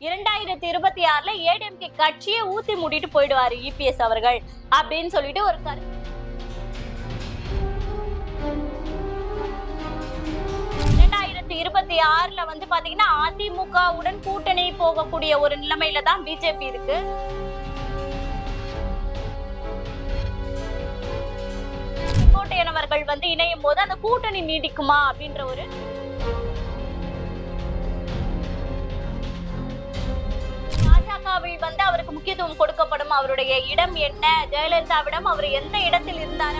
இரண்டாயிரத்தி இருபத்தி ஆறுல ஏடிஎம்கே கட்சியை ஊத்தி மூடிட்டு போயிடுவாரு இபிஎஸ் அவர்கள் அப்படின்னு சொல்லிட்டு ஒரு கரு இரண்டாயிரத்தி இருபத்தி ஆறுல வந்து பாத்தீங்கன்னா அதிமுகவுடன் கூட்டணி போகக்கூடிய ஒரு நிலைமையில தான் பிஜேபி இருக்கு. செங்கோட்டையன் வந்து இணையும் போது அந்த கூட்டணி நீடிக்குமா அப்படின்ற ஒரு சினிமாவில் வந்து அவருக்கு முக்கியத்துவம் கொடுக்கப்படும். அவருடைய இடம் என்ன? ஜெயலலிதாவிடம் அவர் எந்த இடத்தில் இருந்தார்?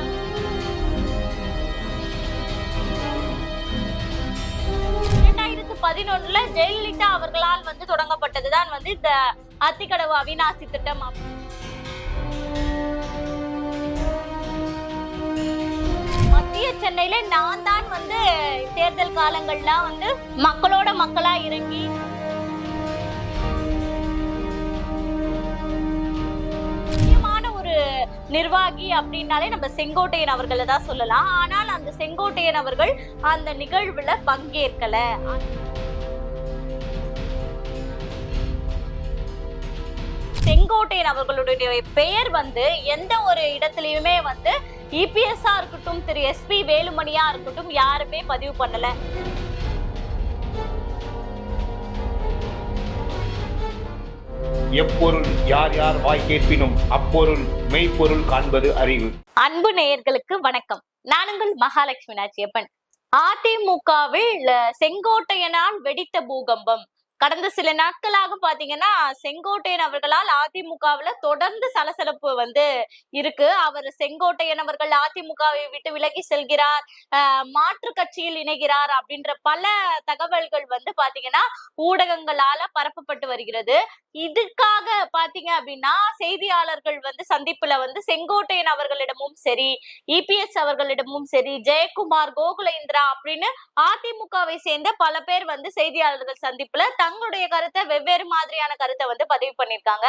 இரண்டாயிரத்து பதினொன்னுல ஜெயலலிதா அவர்களால் வந்து தொடங்கப்பட்டதுதான் வந்து இந்த அத்திக்கடவு அவிநாசி திட்டம். மத்திய சென்னையில நான் தான் வந்து தேர்தல் காலங்கள்லாம் வந்து மக்களோட மக்களா இறங்கி நிர்வாகி அப்படின்னாலே நம்ம செங்கோட்டையன் அவர்களை தான் சொல்லலாம். ஆனால் அந்த செங்கோட்டையன் அவர்கள் அந்த நிகழ்வுல பங்கேற்கல. செங்கோட்டையன் அவர்களுடைய பெயர் வந்து எந்த ஒரு இடத்துலயுமே வந்து இபிஎஸ்ஆ இருக்கட்டும் திரு எஸ்பி வேலுமணியா இருக்கட்டும் யாருமே பதிவு பண்ணல. எப்பொருள் யார் யார் வாய் கேட்பினும் அப்பொருள் மெய்ப்பொருள் காண்பது அறிவு. அன்பு நேயர்களுக்கு வணக்கம். நான் உங்கள் மகாலட்சுமி நாச்சியப்பன். அதிமுகவில் செங்கோட்டையனால் வெடித்த பூகம்பம். கடந்த சில நாட்களாக பாத்தீங்கன்னா செங்கோட்டையன் அவர்களால் அதிமுகவுல தொடர்ந்து சலசலப்பு வந்து இருக்கு. அவர் செங்கோட்டையன் அவர்கள் அதிமுகவை விட்டு விலகி செல்கிறார். மாற்று கட்சியில் இணைகிறார் அப்படின்ற பல தகவல்கள் வந்து பாத்தீங்கன்னா ஊடகங்களால பரப்பப்பட்டு வருகிறது. இதுக்காக பாத்தீங்க அப்படின்னா செய்தியாளர்கள் வந்து சந்திப்புல வந்து செங்கோட்டையன் அவர்களிடமும் சரி இபிஎஸ் அவர்களிடமும் சரி ஜெயக்குமார் கோகுலேந்திரா அப்படின்னு அதிமுகவை சேர்ந்த பல பேர் வந்து செய்தியாளர்கள் சந்திப்புல தங்களுடைய கருத்தை வெவ்வேறு மாதிரியான கருத்தை வந்து பதிவு பண்ணிருக்காங்க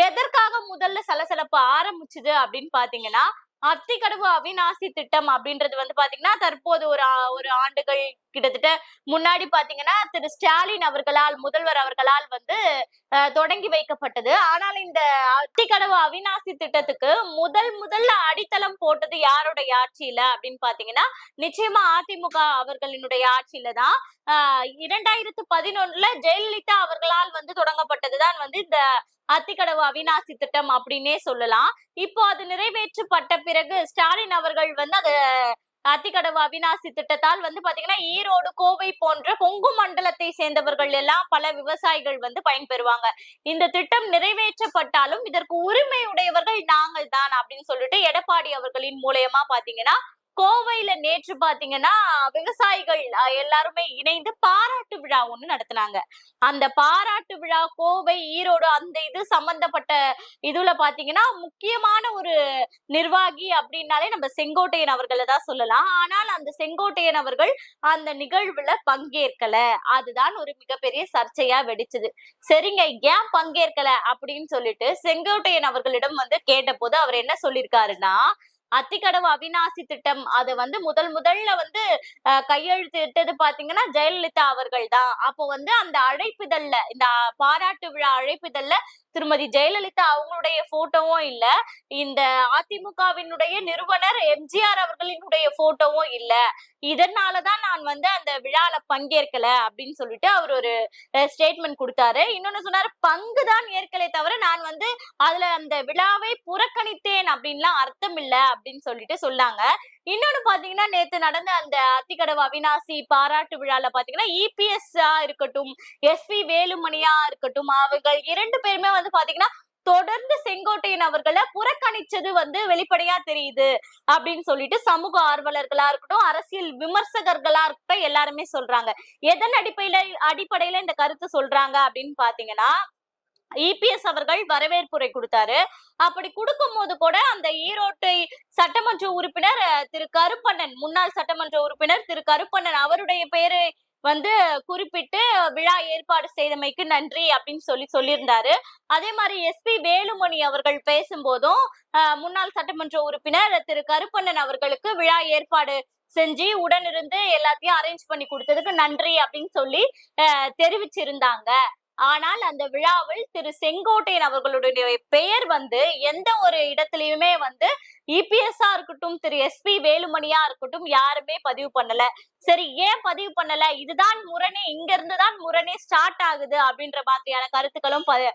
எதற்காக முதல்ல சலசலப்பு ஆரம்பிச்சுது அப்படின்னு பாத்தீங்கன்னா அத்திக்கடவு அவிநாசி திட்டம் அப்படின்றது வந்து பாத்தீங்கன்னா தற்போது ஒரு ஒரு ஆண்டுகள் கிட்டத்தட்ட முன்னாடி பாத்தீங்கன்னா திரு ஸ்டாலின் அவர்களால் முதல்வர் அவர்களால் வந்து தொடங்கி வைக்கப்பட்டது. ஆனால் இந்த அத்திக்கடவு அவிநாசி திட்டத்துக்கு முதல் முதல்ல அடித்தளம் போட்டது யாருடைய ஆட்சியில அப்படின்னு பாத்தீங்கன்னா நிச்சயமா அதிமுக அவர்களினுடைய ஆட்சியில தான். இரண்டாயிரத்து பதினொன்னுல ஜெயலலிதா அவர்களால் வந்து தொடங்கப்பட்டதுதான் வந்து இந்த அத்திக்கடவு அவிநாசி திட்டம் அப்படின்னே சொல்லலாம். இப்போ அது நிறைவேற்றப்பட்ட பிறகு ஸ்டாலின் அவர்கள் வந்து அது அத்திக்கடவு அவிநாசி திட்டத்தால் வந்து பாத்தீங்கன்னா ஈரோடு கோவை போன்ற கொங்கு மண்டலத்தை சேர்ந்தவர்கள் எல்லாம் பல விவசாயிகள் வந்து பயன்பெறுவாங்க இந்த திட்டம் நிறைவேற்றப்பட்டாலும் இதற்கு உரிமை உடையவர்கள் நாங்கள் தான் அப்படின்னு சொல்லிட்டு எடப்பாடி அவர்களின் மூலயமா பாத்தீங்கன்னா கோவையில நேற்று பாத்தீங்கன்னா விவசாயிகள் எல்லாருமே இணைந்து பாராட்டு விழா ஒண்ணு நடத்தினாங்க. அந்த பாராட்டு விழா கோவை ஈரோடு அந்த இது சம்பந்தப்பட்ட இதுல பாத்தீங்கன்னா முக்கியமான ஒரு நிர்வாகி அப்படின்னாலே நம்ம செங்கோட்டையன் அவர்களை தான் சொல்லலாம். ஆனால் அந்த செங்கோட்டையன் அவர்கள் அந்த நிகழ்வுல பங்கேற்கல. அதுதான் ஒரு மிகப்பெரிய சர்ச்சையா வெடிச்சது. சரிங்க ஏன் பங்கேற்கல அப்படின்னு சொல்லிட்டு செங்கோட்டையன் அவர்களிடம் வந்து கேட்டபோது அவர் என்ன சொல்லியிருக்காருன்னா அத்திக்கடவு அவிநாசி திட்டம். அது வந்து முதல் முதல்ல வந்து அஹ், கையெழுத்திட்டது பாத்தீங்கன்னா ஜெயலலிதா அவர்கள் தான். அப்போ வந்து அந்த அழைப்பிதழ்ல இந்த பாராட்டு விழா அழைப்பிதழ்ல திருமதி ஜெயலலிதா அவங்களுடைய போட்டோவும் இல்ல. இந்த அதிமுகவினுடைய நிறுவனர் எம்ஜிஆர் அவர்களினுடைய போட்டோவும் இல்ல. இதனாலதான் நான் வந்து அந்த விழால பங்கேற்கல அப்படின்னு சொல்லிட்டு அவர் ஒரு ஸ்டேட்மெண்ட் கொடுத்தாரு. இன்னொன்னு சொன்னாரு பங்கு தான் ஏற்கலே தவிர நான் வந்து அதுல அந்த விழாவை புறக்கணித்தேன் அப்படின்லாம் அர்த்தம் இல்ல அப்படின்னு சொல்லிட்டு சொன்னாங்க. இன்னொன்னு பாத்தீங்கன்னா நேத்து நடந்த அந்த அத்திக்கடவு அவினாசி பாராட்டு விழால பாத்தீங்கன்னா இபிஎஸ் இருக்கட்டும் எஸ்பி வேலுமணியா இருக்கட்டும் அவர்கள் இரண்டு பேருமே வந்து பாத்தீங்கன்னா தொடர்ந்து செங்கோட்டையன் அவர்களை புறக்கணிச்சது வந்து வெளிப்படையா தெரியுது அப்படின்னு சொல்லிட்டு சமூக ஆர்வலர்களா இருக்கட்டும் அரசியல் விமர்சகர்களா இருக்கட்டும் எல்லாருமே சொல்றாங்க. எதன் அடிப்படையில அடிப்படையில இந்த கருத்து சொல்றாங்க அப்படின்னு பாத்தீங்கன்னா இபிஎஸ் அவர்கள் வரவேற்புரை கொடுத்தாரு. அப்படி கொடுக்கும் போது கூட அந்த ஈரோட்டை சட்டமன்ற உறுப்பினர் திரு கருப்பண்ணன் முன்னாள் சட்டமன்ற உறுப்பினர் திரு கருப்பண்ணன் அவருடைய பெயரை வந்து குறிப்பிட்டு விழா ஏற்பாடு செய்தமைக்கு நன்றி அப்படின்னு சொல்லி சொல்லியிருந்தாரு. அதே மாதிரி எஸ்பி வேலுமணி அவர்கள் பேசும்போதும் முன்னாள் சட்டமன்ற உறுப்பினர் திரு கருப்பண்ணன் அவர்களுக்கு விழா ஏற்பாடு செஞ்சு உடனிருந்து எல்லாத்தையும் அரேஞ்ச் பண்ணி கொடுத்ததுக்கு நன்றி அப்படின்னு சொல்லி தெரிவிச்சிருந்தாங்க. ஆனால் அந்த விழாவில் திரு செங்கோட்டையன் அவர்களுடைய பெயர் வந்து எந்த ஒரு இடத்துலயுமே வந்து இபிஎஸ்ஆ இருக்கட்டும் திரு எஸ்பி வேலுமணியா இருக்கட்டும் யாருமே பதிவு பண்ணல. சரி ஏன் பதிவு பண்ணல? இதுதான் முரணே இங்க இருந்து தான் முரணே ஸ்டார்ட் ஆகுது அப்படின்ற மாதிரியான கருத்துக்களும் ப-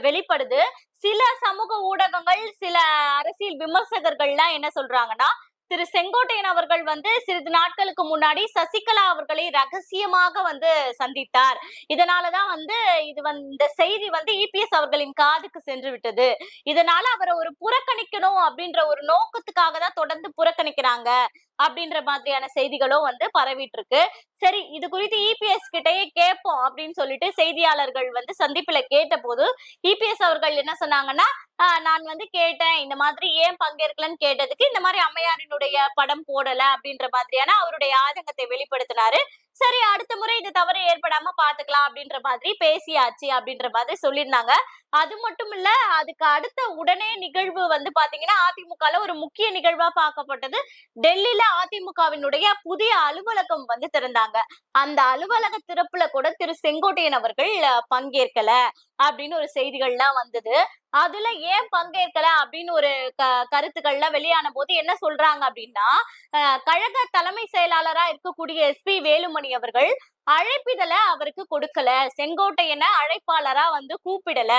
வெளிப்படுது. சில சமூக ஊடகங்கள் சில அரசியல் விமர்சகர்கள்லாம் என்ன சொல்றாங்கன்னா திரு செங்கோட்டையன் அவர்கள் வந்து சிறிது நாட்களுக்கு முன்னாடி சசிகலா அவர்களை ரகசியமாக வந்து சந்தித்தார். இதனாலதான் வந்து இது இந்த செய்தி வந்து இபிஎஸ் அவர்களின் காதுக்கு சென்று விட்டது. இதனால அவரை ஒரு புறக்கணிக்கணும் அப்படின்ற ஒரு நோக்கத்துக்காக தான் தொடர்ந்து புறக்கணிக்கிறாங்க அப்படின்ற மாதிரியான செய்திகளும் வந்து பரவிட்டு இருக்கு. சரி இது குறித்து இபிஎஸ் கிட்டயே கேட்போம் அப்படின்னு சொல்லிட்டு செய்தியாளர்கள் வந்து சந்திப்புல கேட்ட போது இபிஎஸ் அவர்கள் என்ன சொன்னாங்கன்னா "ஆஹ், நான் வந்து கேட்டேன். இந்த மாதிரி ஏன் பங்கேற்கலன்னு கேட்டதுக்கு இந்த மாதிரி அம்மையாரினுடைய படம் போடல அப்படின்ற மாதிரியான அவருடைய ஆதங்கத்தை வெளிப்படுத்தினாரு. சரி அடுத்த முறை இது தவறு ஏற்படாம பாத்துக்கலாம் அப்படின்ற மாதிரி பேசியாச்சு அப்படின்ற மாதிரி சொல்லியிருந்தாங்க. அது மட்டும் இல்ல அதுக்கு அடுத்த உடனே நிகழ்வு வந்து பாத்தீங்கன்னா அதிமுகல ஒரு முக்கிய நிகழ்வா பார்க்கப்பட்டது. டெல்லியில அதிமுகவினுடைய புதிய அலுவலகம் வந்து திறந்தாங்க. அந்த அலுவலக திறப்புல கூட திரு செங்கோட்டையன் அவர்கள் பங்கேற்கல அப்படின்னு ஒரு செய்திகள்லாம் வந்தது. அதுல ஏன் பங்கேற்கல அப்படின்னு ஒரு க கருத்துக்கள்லாம் வெளியான போது என்ன சொல்றாங்க அப்படின்னா கழக தலைமை செயலாளரா இருக்கக்கூடிய எஸ்பி வேலுமணி அவர்கள் அழைப்பிதழை அவருக்கு கொடுக்கல. செங்கோட்டையனை அழைப்பாளரா வந்து கூப்பிடல.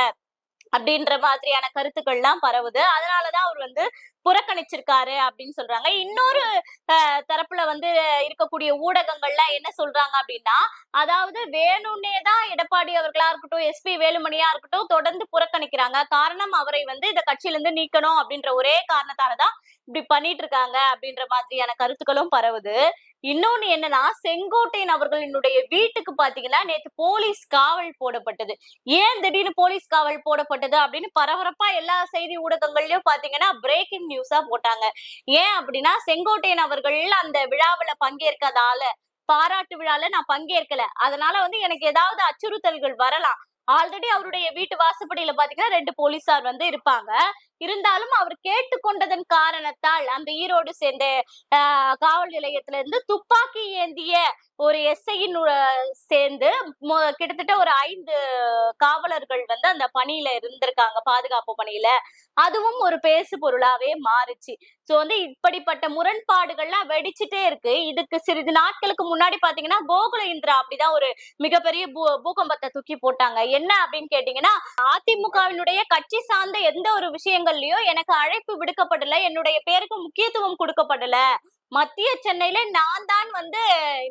அப்படின்ற மாதிரியான கருத்துக்கள்லாம் பரவுது. அதனாலதான் அவர் வந்து புறக்கணிச்சிருக்காரு அப்படின்னு சொல்றாங்க. இன்னொரு அஹ், தரப்புல வந்து இருக்கக்கூடிய ஊடகங்கள்லாம் என்ன சொல்றாங்க அப்படின்னா அதாவது வேணும்னே தான் எடப்பாடி அவர்களா இருக்கட்டும் எஸ்பி வேலுமணியா இருக்கட்டும் தொடர்ந்து புறக்கணிக்கிறாங்க. காரணம் அவரை வந்து இந்த கட்சியில இருந்து நீக்கணும் அப்படின்ற ஒரே காரணத்தாலதான் இப்படி பண்ணிட்டு இருக்காங்க அப்படின்ற மாதிரியான கருத்துக்களும் பரவுது. இன்னொன்னு என்னன்னா செங்கோட்டையன் அவர்களினுடைய வீட்டுக்கு பாத்தீங்கன்னா நேத்து போலீஸ் காவல் போடப்பட்டது. ஏன் திடீர்னு போலீஸ் காவல் போடப்பட்டது அப்படின்னு பரபரப்பா எல்லா செய்தி ஊடகங்கள்லயும் பாத்தீங்கன்னா பிரேக்கிங் நியூஸா போட்டாங்க. ஏன் அப்படின்னா செங்கோட்டையன் அவர்கள் அந்த விழாவுல பங்கேற்காதால பாராட்டு விழால நான் பங்கேற்கல. அதனால வந்து எனக்கு ஏதாவது அச்சுறுத்தல்கள் வரலாம். ஆல்ரெடி அவருடைய வீட்டு வாசப்படியில பாத்தீங்கன்னா ரெண்டு போலீசார் வந்து இருப்பாங்க. இருந்தாலும் அவர் கேட்டுக்கொண்டதன் காரணத்தால் அந்த ஈரோடு சேர்ந்த ஆஹ், காவல் நிலையத்துல இருந்து துப்பாக்கி ஏந்திய ஒரு எஸ்ஐயின் சேர்ந்து கிட்டத்தட்ட ஒரு ஐந்து காவலர்கள் வந்து அந்த பணியில இருந்திருக்காங்க பாதுகாப்பு பணியில. அதுவும் ஒரு பேசு பொருளாவே மாறுச்சு. சோ வந்து இப்படிப்பட்ட முரண்பாடுகள்லாம் வெடிச்சிட்டே இருக்கு. இதுக்கு சிறிது நாட்களுக்கு முன்னாடி பாத்தீங்கன்னா கோகுல இந்திரா அப்படிதான் ஒரு மிகப்பெரிய பூ பூகம்பத்தை தூக்கி போட்டாங்க. என்ன அப்படின்னு கேட்டீங்கன்னா அதிமுகவினுடைய கட்சி சார்ந்த எந்த ஒரு விஷயங்கள்லயும் எனக்கு அழைப்பு விடுக்கப்படல. என்னுடைய பேருக்கு முக்கியத்துவம் கொடுக்கப்படல. மத்திய சென்னையில நான் தான் வந்து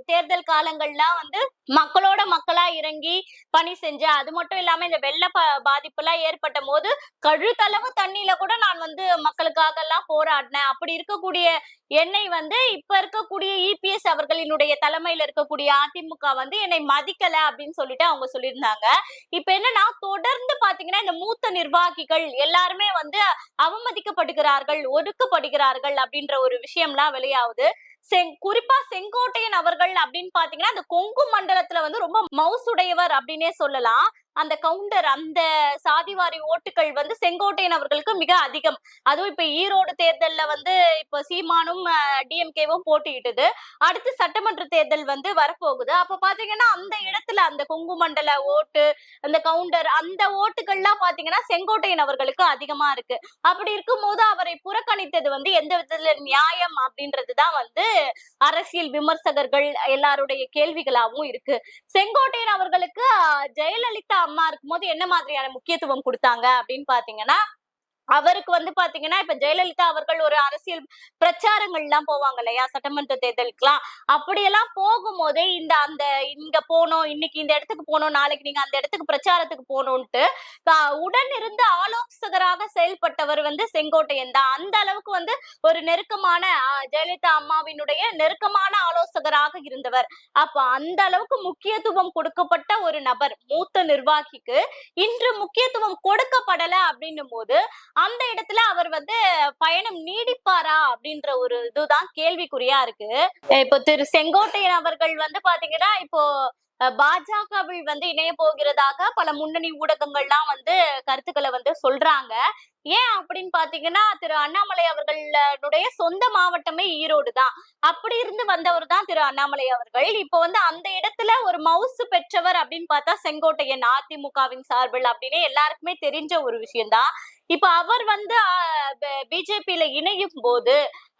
தேர்தல் காலங்கள்லாம் வந்து மக்களோட மக்களா இறங்கி பணி செஞ்சேன். அது மட்டும் இல்லாம இந்த வெள்ள பாதிப்பு எல்லாம் ஏற்பட்ட போது கழுத்தளவு தண்ணியில கூட நான் வந்து மக்களுக்காக எல்லாம் போராடினேன். அப்படி இருக்கக்கூடிய என்னை வந்து இப்ப இருக்கக்கூடிய இபிஎஸ் அவர்களினுடைய தலைமையில இருக்கக்கூடிய அதிமுக வந்து என்னை மதிக்கல அப்படின்னு சொல்லிட்டு அவங்க சொல்லியிருந்தாங்க. இப்ப என்னன்னா தொடர்ந்து பாத்தீங்கன்னா இந்த மூத்த நிர்வாகிகள் எல்லாருமே வந்து அவமதிக்கப்படுகிறார்கள் ஒடுக்கப்படுகிறார்கள் அப்படின்ற ஒரு விஷயம்லாம் அதாவது செங் குறிப்பா செங்கோட்டையன் அவர்கள் அப்படின்னு பாத்தீங்கன்னா அந்த கொங்கு மண்டலத்துல வந்து ரொம்ப மவுசுடையவர் அப்படின்னே சொல்லலாம். அந்த கவுண்டர் அந்த சாதிவாரி ஓட்டுகள் வந்து செங்கோட்டையன் அவர்களுக்கு மிக அதிகம். அதுவும் இப்ப ஈரோடு தேர்தல்ல வந்து இப்ப சீமானும் டிஎம்கேவும் போட்டியிட்டது. அடுத்து சட்டமன்ற தேர்தல் வந்து வரப்போகுது. அப்ப பாத்தீங்கன்னா அந்த இடத்துல அந்த கொங்கு மண்டல ஓட்டு அந்த கவுண்டர் அந்த ஓட்டுகள்லாம் பாத்தீங்கன்னா செங்கோட்டையன் அவர்களுக்கு அதிகமா இருக்கு. அப்படி இருக்கும்போது அவரை புறக்கணித்தது வந்து எந்த விதத்துல நியாயம் அப்படின்றதுதான் வந்து அரசியல் விமர்சகர்கள் எல்லாருடைய கேள்விகளாவும் இருக்கு. செங்கோட்டையன் அவர்களுக்கு ஜெயலலிதா அம்மா இருக்கும்போது என்ன மாதிரியான முக்கியத்துவம் கொடுத்தாங்க அப்படின்னு பாத்தீங்கன்னா அவருக்கு வந்து பாத்தீங்கன்னா இப்ப ஜெயலலிதா அவர்கள் ஒரு அரசியல் பிரச்சாரங்கள் எல்லாம் போவாங்க இல்லையா? சட்டமன்ற தேர்தலுக்குலாம் அப்படியெல்லாம் போகும்போதே இந்த அந்த இங்க போனோம் இன்னைக்கு இந்த இடத்துக்கு போனோம் நாளைக்கு நீங்க அந்த இடத்துக்கு பிரச்சாரத்துக்கு போகணும்ட்டு உடன் இருந்து ஆலோசகராக செயல்பட்டவர் வந்து செங்கோட்டையன் தான். அந்த அளவுக்கு வந்து ஒரு நெருக்கமான ஜெயலலிதா அம்மாவினுடைய நெருக்கமான ஆலோசகராக இருந்தவர். அப்ப அந்த அளவுக்கு முக்கியத்துவம் கொடுக்கப்பட்ட ஒரு நபர் மூத்த நிர்வாகிக்கு இன்று முக்கியத்துவம் கொடுக்கப்படல அப்படின்னும் போது அந்த இடத்துல அவர் வந்து பயணம் நீடிப்பாரா அப்படின்ற ஒரு இதுதான் கேள்விக்குறியா இருக்கு. இப்போ திரு செங்கோட்டையன் அவர்கள் வந்து பாத்தீங்கன்னா இப்போ பாஜகவில் வந்து இணைய போகிறதாக பல முன்னணி ஊடகங்கள்லாம் வந்து கருத்துக்களை வந்து சொல்றாங்க. ஏன் அப்படின்னு பாத்தீங்கன்னா திரு அண்ணாமலை அவர்களுடைய சொந்த மாவட்டமே ஈரோடு தான். அப்படி இருந்து வந்தவர் தான் திரு அண்ணாமலை அவர்கள். இப்போ வந்து அந்த இடத்துல ஒரு மவுசு பெற்றவர் அப்படின்னு பார்த்தா செங்கோட்டையன் அதிமுகவின் சார்பில் அப்படின்னு எல்லாருக்குமே தெரிஞ்ச ஒரு விஷயம்தான். இப்ப அவர் வந்து பிஜேபியில இணையும் போது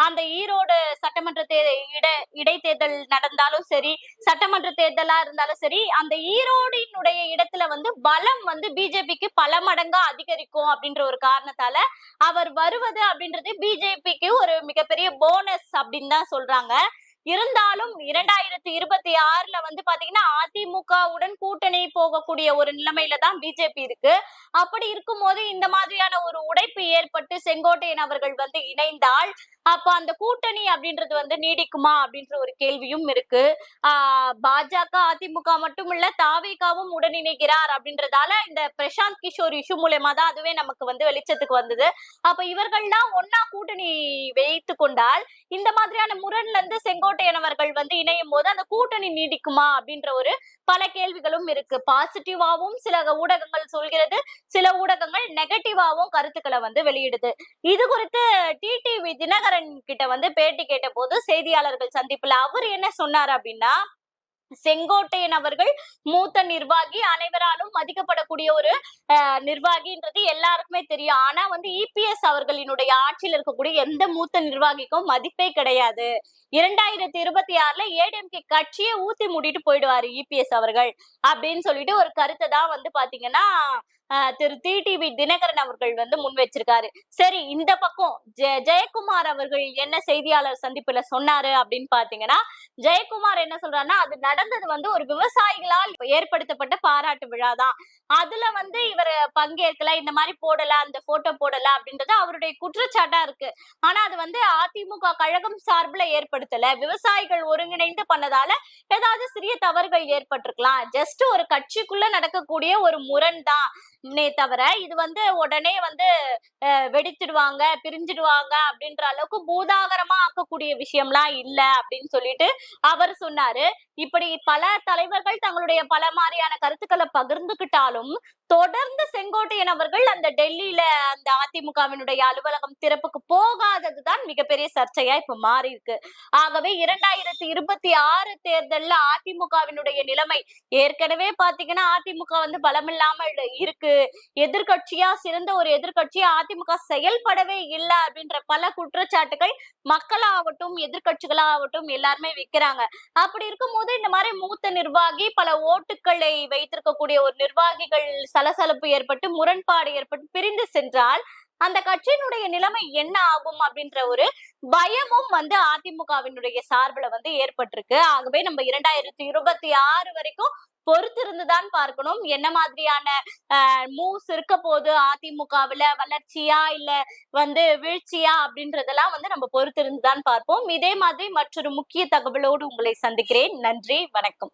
அந்த ஈரோடு சட்டமன்ற தே இட இடைத்தேர்தல் நடந்தாலும் சரி சட்டமன்ற தேர்தலா இருந்தாலும் சரி அந்த ஈரோடினுடைய இடத்துல வந்து பலம் வந்து பிஜேபிக்கு பல மடங்கா அதிகரிக்கும் அப்படின்ற ஒரு காரணத்தால அவர் வருவது அப்படின்றது பிஜேபிக்கு ஒரு மிகப்பெரிய போனஸ் அப்படின்னு தான் சொல்றாங்க. இருந்தாலும் இரண்டாயிரத்தி இருபத்தி ஆறுல வந்து பாத்தீங்கன்னா அதிமுகவுடன் கூட்டணி போகக்கூடிய ஒரு நிலைமையில தான் பிஜேபி இருக்கு. அப்படி இருக்கும் போது இந்த மாதிரியான ஒரு உடைப்பு ஏற்பட்டு செங்கோட்டையன் அவர்கள் வந்து இணைந்தால் அப்ப அந்த கூட்டணி அப்படின்றது வந்து நீடிக்குமா அப்படின்ற ஒரு கேள்வியும் இருக்கு. ஆஹ் பாஜக அதிமுக மட்டும் இல்ல தாவேகாவும் உடன் இணைகிறார் அப்படின்றதால இந்த பிரசாந்த் கிஷோர் இஷ்யூ மூலயமா தான் அதுவே நமக்கு வந்து வெளிச்சத்துக்கு வந்தது. அப்ப இவர்கள்லாம் ஒன்னா கூட்டணி வைத்து கொண்டால் இந்த மாதிரியான முரண்ல இருந்து செங்கோட்டை செங்கோட்டையன் அவர்கள் வந்து இணையும் போது அந்த கூட்டணி நீடிக்குமா அப்படின்ற ஒரு பல கேள்விகளும் இருக்கு. பாசிட்டிவாவும் சில ஊடகங்கள் சொல்கிறது சில ஊடகங்கள் நெகட்டிவாவும் கருத்துக்களை வந்து வெளியிடுது. இது குறித்து டிடிவி தினகரன் கிட்ட வந்து பேட்டி கேட்ட போது செய்தியாளர்கள் சந்திப்புல அவர் என்ன சொன்னார் அப்படின்னா செங்கோட்டையன் அவர்கள் மூத்த நிர்வாகி. அனைவராலும் மதிக்கப்படக்கூடிய ஒரு அஹ், நிர்வாகின்றது எல்லாருக்குமே தெரியும். ஆனா வந்து இபிஎஸ் அவர்களினுடைய ஆட்சியில் இருக்கக்கூடிய எந்த மூத்த நிர்வாகிக்கும் மதிப்பே கிடையாது. இரண்டாயிரத்தி இருபத்தி ஆறுல ஏடிஎம்கே கட்சியை ஊத்தி மூடிட்டு போயிடுவாரு இபிஎஸ் அவர்கள். அப்படின்னு சொல்லிட்டு ஒரு கருத்தை தான் வந்து பாத்தீங்கன்னா திரு டிடிவி தினகரன் அவர்கள் வந்து முன் வச்சிருக்காரு. சரி இந்த பக்கம் ஜெ- ஜெயக்குமார் அவர்கள் என்ன செய்தியாளர் சந்திப்புல சொன்னாரு அப்படின்னு பாத்தீங்கன்னா ஜெயக்குமார் என்ன சொல்றாருன்னா அது நடந்தது வந்து ஒரு விவசாயிகளால் ஏற்படுத்தப்பட்ட பாராட்டு விழா தான். அதுல வந்து இவர் பங்கேற்கல இந்த மாதிரி போடல அந்த போட்டோ போடல அப்படின்றது அவருடைய குற்றச்சாட்டா இருக்கு. ஆனா அது வந்து அதிமுக கழகம் சார்பில் ஏற்படுத்தல. விவசாயிகள் ஒருங்கிணைந்து பண்ணதால ஏதாவது சிறிய தவறுகள் ஏற்பட்டிருக்கலாம். ஜஸ்ட் ஒரு கட்சிக்குள்ள நடக்கக்கூடிய ஒரு முரண் தான் நே தவிர இது வந்து உடனே வந்து அஹ், வெடிச்சிடுவாங்க பிரிஞ்சிடுவாங்க அப்படின்ற அளவுக்கு பூதாகரமா ஆக்கக்கூடிய விஷயம்லாம் இல்ல அப்படின்னு சொல்லிட்டு அவர் சொன்னாரு. இப்படி பல தலைவர்கள் தங்களுடைய பல மாதிரியான கருத்துக்களை பகிர்ந்துகிட்டாலும் தொடர்ந்து செங்கோட்டையன் அவர்கள் அந்த டெல்லியில அந்த அதிமுகவினுடைய அலுவலகம் திறப்புக்கு போகாததுதான் மிகப்பெரிய சர்ச்சையா இப்ப மாறி இருக்கு ஆகவே இரண்டாயிரத்தி இருபத்தி ஆறு தேர்தல்ல அதிமுகவினுடைய நிலைமை ஏற்கனவே பாத்தீங்கன்னா அதிமுக வந்து பலமில்லாமல் இருக்கு. எதிர்கட்சியா சிறந்த ஒரு எதிர்கட்சியா அதிமுக செயல்படவே இல்லை அப்படின்ற பல குற்றச்சாட்டுகள் மக்களாகட்டும் எதிர்க்கட்சிகளாகட்டும் எல்லாருமே வைக்கிறாங்க. அப்படி இருக்கும்போது இந்த மாதிரி மூத்த நிர்வாகி பல ஓட்டுக்களை வைத்திருக்கக்கூடிய ஒரு நிர்வாகிகள் சலசலப்பு ஏற்பட்டு முரண்பாடு ஏற்பட்டு பிரிந்து சென்றால் அந்த கட்சியினுடைய நிலைமை என்ன ஆகும் அப்படின்ற ஒரு பயமும் வந்து அதிமுகவினுடைய சார்புல வந்து ஏற்பட்டிருக்கு. ஆகவே நம்ம இரண்டாயிரத்தி இருபத்தி ஆறு வரைக்கும் பொறுத்திருந்துதான் பார்க்கணும். என்ன மாதிரியான மூவ்ஸ் இருக்க போது அதிமுகவுல வளர்ச்சியா இல்ல வந்து வீழ்ச்சியா அப்படின்றதெல்லாம் வந்து நம்ம பொறுத்திருந்துதான் பார்ப்போம். இதே மாதிரி மற்றொரு முக்கிய தகவலோடு உங்களை சந்திக்கிறேன். நன்றி வணக்கம்.